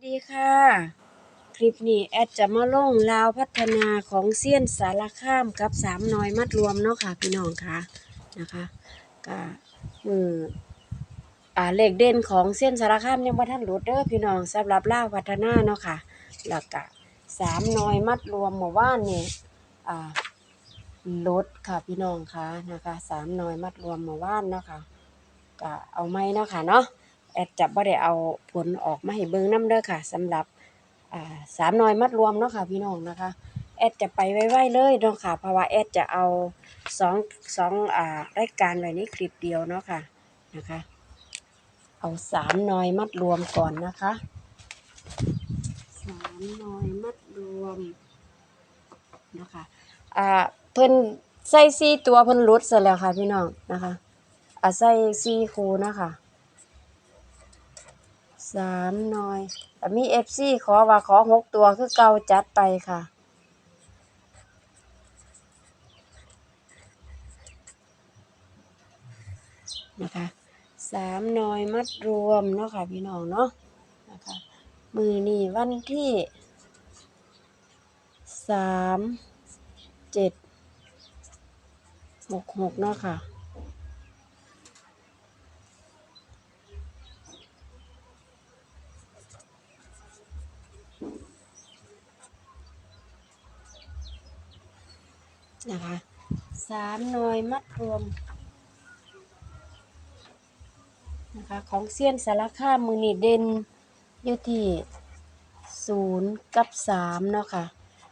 สวัสดีค่ะ คลิปนี้แอดจะมาลงลาวพัฒนาของเซียนสารข้ามกับสามน้อยมัดรวมเนาะค่ะพี่น้องค่ะนะคะก็มืออ่าเลขเด่นของเซียนสารข้ามยังบ่ทันหลุดเด้อพี่น้องสำหรับลาวพัฒนาเนาะค่ะแล้วก็สามน้อยมัดรวมเมื่อวานนี่อ่าหลุดค่ะพี่น้องค่ะนะคะสามน้อยมัดรวมเมื่อวานเนาะค่ะก็เอาไหมเนาะค่ะเนาะ อดจะบ่ได้เอาผลออกมาให้เบิ่งนํเด้อค่ะสำหรับอ่าสามน้อยมัดรวมเนาะค่ะพี่น้องนะคะ แอดจะไปไวๆเลยเนาะค่ะ เพราะว่าแอดจะเอาสองสองอ่ารายการไว้ในคลิปเดียวเนาะค่ะนะคะ เอาสามน้อยมัดรวมก่อนนะคะสามน้อยมัดรวมนะคะอ่าเพิ่นใส่สี่ตัวเพิ่นหลุดซะแล้วค่ะพี่น้องนะคะอ่าใส่สี่คูนะคะ สามหน่อยแต่มีเอฟซีขอว่าขอหกตัวคือเก่าจัดไปค่ะ นะคะสามหน่อยมัดรวมเนาะค่ะพี่น้องเนาะนะคะมือนี่วันที่สามเจ็ดหกหกเนาะค่ะ นะคะสามหน่อยมัดรวมนะคะของเซียนสารคามือนีเด่นอยู่ที่ศูนย์กับสามเนาะค่ะ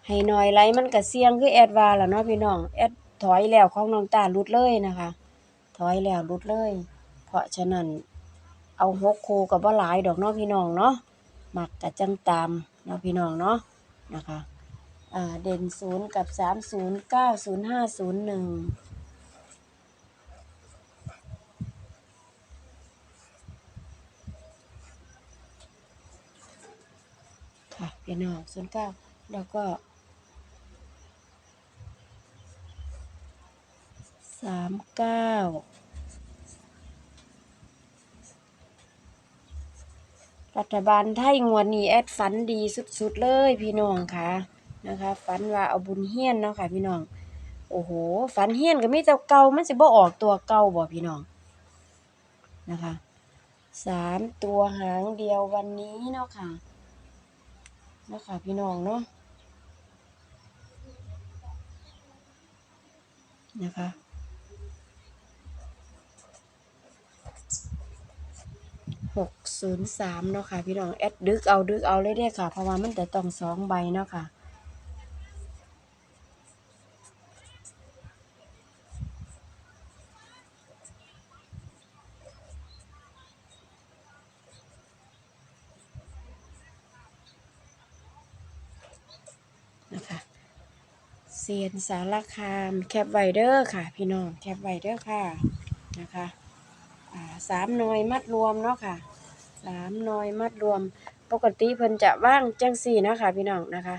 ให้หน่อยไรมันก็เสียงคือแอดวาแล้วเนาะพี่น้องแอดถอยแล้วของน้องตาลุดเลยนะคะ ถอยแล้วลุดเลย เพราะฉะนั้นเอาหกคูกับว่าหลายดอกเนาะพี่น้องเนาะหมักกะจังตามเนาะพี่น้องเนาะนะคะ เด่นศูนย์กับสามศูนย์เก้าศูนย์ห้าศูนย์หนึ่งค่ะพี่น้องศูนย์เก้าแล้วก็สามเก้ารัฐบาลไทยงวดนี้แอดฝันดีสุด ๆ เลยพี่น้องค่ะ นะคะฝันว่าเอาบุญเฮียนเนาะค่ะพี่น้อง โอ้โหฝันเฮียนก็มีแต่เก่ามันสิบ่ออกตัวเก่าบ่พี่น้องนะคะสามตัวหางเดียววันนี้เนาะค่ะเนาะค่ะพี่น้องเนาะนะคะหกศูนย์สามเนาะค่ะพี่น้องแอดดึกเอาดึกเอาเลยเด้อค่ะ เพราะว่ามันจะต้องสองใบเนาะค่ะ นะคะเซียนสารคามแคปไวเดอร์ค่ะ พี่น้องแคปไวเดอร์ค่ะนะคะสามหน่วยมัดรวมเนาะค่ะสามหน่วยมัดรวมปกติเพิ่นจะว่างจังสี่นะคะพี่น้องนะคะ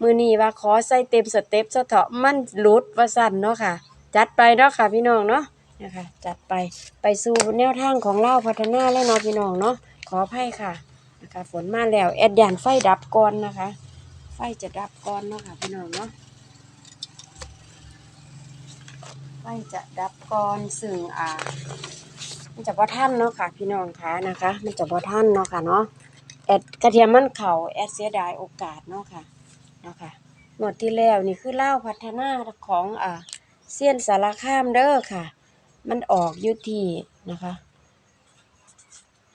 มือนี้ว่าขอใส่เต็มสเต็ปซะเถาะมันหลุดว่าสั่นเนาะค่ะ จัดไปเนาะค่ะพี่น้องเนาะนะคะจัดไปไปสู่แนวทางของเล่าพัฒนาแล้วเนาะพี่น้องเนาะขออภัยค่ะนะคะฝนมาแล้วแอดยานไฟดับก่อนนะคะ ไฟจะดับก่อนเนาะค่ะพี่น้องเนาะไฟจะดับก่อนซึ่งอ่า มันจะพอท่านเนาะค่ะ พี่น้องค่ะนะคะ มันจะพอท่านเนาะค่ะเนาะแอดกระเทียมมันเข่าแอดเสียดายโอกาสเนาะค่ะเนาะค่ะงวดที่แล้วนี่คือเล่าพัฒนาของอ่าเซียนสารคามเด้อค่ะ มันออกยู่ที่นะคะ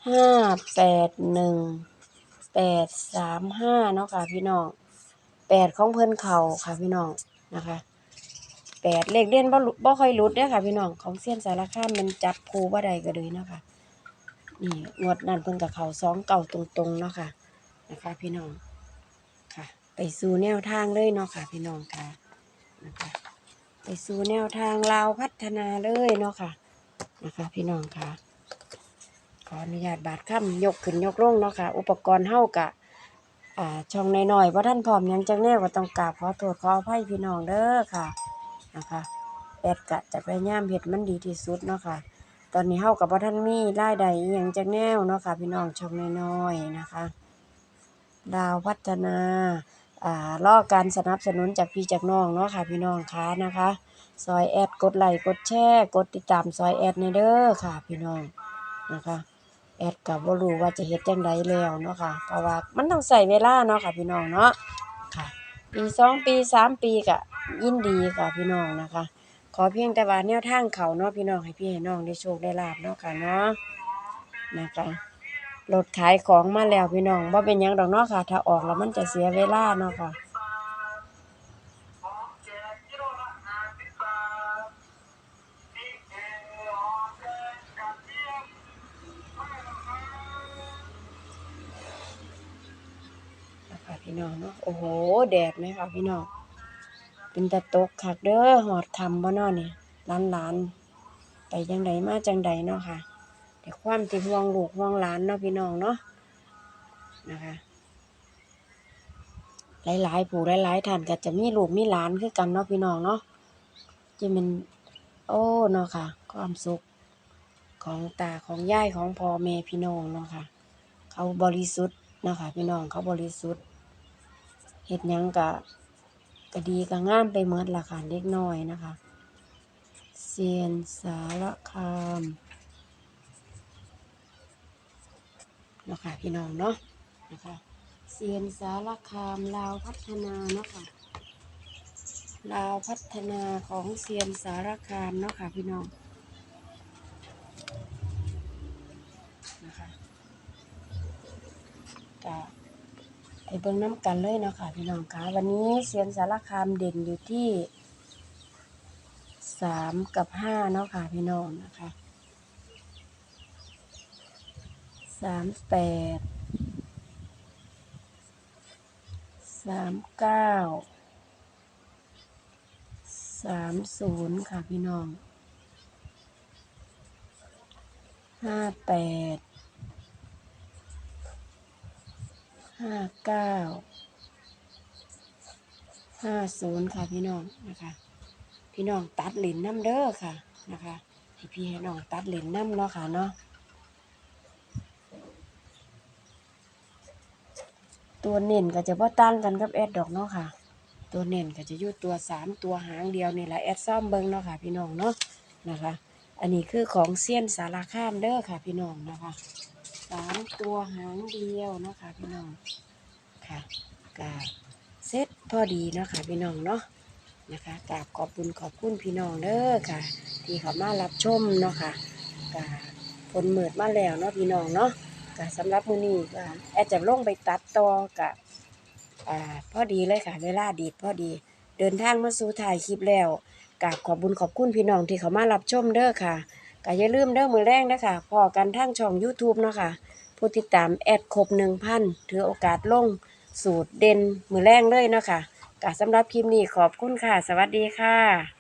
ห้าแปดหนึ่งแปดสามห้าเนาะค่ะพี่น้อง แปดของเพิ่นเข่าค่ะพี่น้องนะคะแปดเลขเด่นบ่บ่ค่อยหลุดเด้อค่ะพี่น้องของเซียนสารคามมันจับคูบ่ได้ก็เลยนะคะนี่งวดนั้นเพิ่นกับเขาสองเก่าตรงๆเนาะค่ะนะคะพี่น้องค่ะ ไปสู่แนวทางเลยเนาะค่ะ พี่น้องค่ะนะคะไปสู่แนวทางลาวพัฒนาเลยเนาะค่ะนะคะพี่น้องค่ะขออนุญาตบาดค่ำยกขึ้นยกลงเนาะค่ะ อุปกรณ์เฮากะ อ่าช่องน้อยๆว่าท่านพร้อมยังจังแน่ว่าต้องกราบขอโทษขออภัยพี่น้องเด้อค่ะนะคะแอดกะจะพยายามเฮ็ดมันดีที่สุดเนาะค่ะ ตอนนี้เฮากับว่าท่านมีรายได้อหยังจังแนวเนาะค่ะ พี่น้องช่องน้อยๆนะคะ ดาวพัฒนาอ่ารอการสนับสนุนจากพี่จากน้องเนาะค่ะ พี่น้องคะนะคะซอยแอดกดไลค์กดแชร์กดติดตามซอยแอดในเด้อค่ะ พี่น้องนะคะ แอดก็บ่รู้ว่าจะเฮ็ดจังไดแล้วเนาะค่ะเพราะว่ามันต้องใช้เวลาเนาะค่ะพี่น้องเนาะค่ะ ปีสองปีสามปีก็ยินดีค่ะพี่น้องนะคะ ขอเพียงแต่ว่าแนวทางเขาเนาะพี่น้องให้พี่ให้น้องได้โชคได้ลาบเนาะค่ะเนาะนะคะรถขายของมาแล้วพี่น้องบ่าเป็นยังดอกเนาะค่ะ ถ้าออกแล้วมันจะเสียเวลาเนาะค่ะ พี่น้องเนาะโอ้โห แดดไหมคะพี่น้องเป็นตะตกคักเด้อหอดคำบ่นาะเนี่ยล้านล้านๆไปจังใดมาจังใดเนาะค่ะแต่ความที่ห่วงลูกห่วงหลานเนาะพี่น้องเนาะนะคะหลายๆผู้หลายๆท่านก็จะมีลูกมีหลานคือกันเนาะพี่น้องเนาะจะเป็นโอ้เนาะค่ะ ความสุขของตาของยายของพ่อแม่พี่น้องเนาะค่ะ เขาบริสุทธิ์เนาะค่ะพี่น้องเขาบริสุทธิ์ เฮ็ดยังก็ก็ดีก็งามไปหมดละค่ะเด็กน้อยนะคะเซียนสารคามเนาะค่ะพี่น้องเนาะนะคะเซียนสารคามลาวพัฒนาเนาะค่ะลาวพัฒนาของเซียนสารคามเนาะค่ะพี่น้อง ไปเบิ่งน้ำกันเลยเนาะค่ะพี่น้องคะวันนี้เซียนสารคามเด่นอยู่ที่สามกับห้าเนาะค่ะพี่น้องนะคะสามแปดสามเก้าสามศูนย์ค่ะพี่น้องห้าแปด ห้าเก้าห้าศูนย์ค่ะพี่น้องนะคะ พี่น้องตัดเหรียญน้ำเด้อค่ะนะคะให้พี่ให้น้องตัดเหรียญน้ำเนาะค่ะเนาะตัวเน่นก็จะพ่ต่างกันกับแอดดอกเนาะค่ะ ตัวเน่นก็จะอยู่ตัวสามตัวหางเดียวนี่แหละแอดซ่อมเบิ้งเนาะค่ะ พี่น้องเนาะนะคะ อันนี้คือของเซียนสารคามเด้อค่ะ พี่น้องนะคะ สามตัวหางเดียวเนาะค่ะพี่น้องค่ะกาเซตพอดีเนาะค่ะพี่น้องเนาะนะคะกราบขอบคุณขอบคุณพี่น้องเด้อค่ะ ที่เขามารับชมเนาะค่ะกาผลเมิดมาแล้วเนาะพี่น้องเนาะกาสำหรับมื้อนี้ก็แอดจะลงไปตัดต่อกะอ่าพอดีเลยค่ะ เวลาดีดพอดี เดินทางมาสู่ถ่ายคลิปแล้วกราบขอบคุณขอบคุณพี่น้องที่เขามารับชมเด้อค่ะ ก็อย่าลืมเด้อมือแรงนะคะพอกันทั้งช่อง YouTube เนาะค่ะผู้ติดตามแอดครบหนึ่งพันถือโอกาสลงสูตรเด่นมือแรงเลยเนาะค่ะก็สำหรับคลิปนี้ขอบคุณค่ะ สวัสดีค่ะ